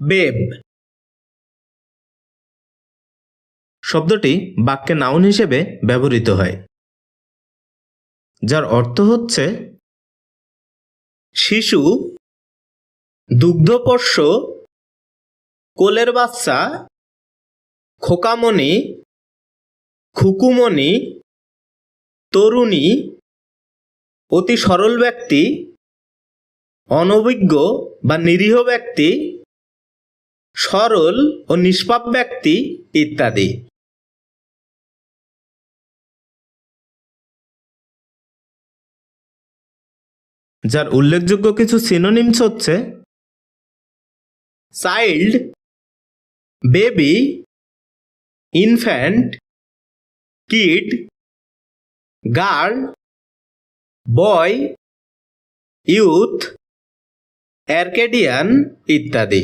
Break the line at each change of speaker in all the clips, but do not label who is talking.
Babe. শব্দটি বাক্যে noun হিসেবে ব্যবহৃত হয়, যার অর্থ হচ্ছে, শিশু, দুগ্ধপোষ্য, কোলের বাচ্চা, খোকামণি, খুকুমণি, তরুণী, অতি সরল ব্যক্তি, অনভিজ্ঞ বা নিরীহ ব্যক্তি সরল ও নিষ্পাপ ব্যক্তি ইত্যাদি। যার উল্লেখযোগ্য কিছু সিনোনিমস হচ্ছে child baby infant kid girl boy youth arcadian ইত্যাদি।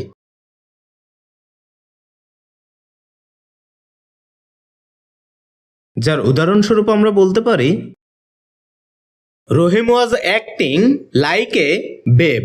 যার উদাহরণস্বরূপ আমরা বলতে পারি Rahim was acting like a babe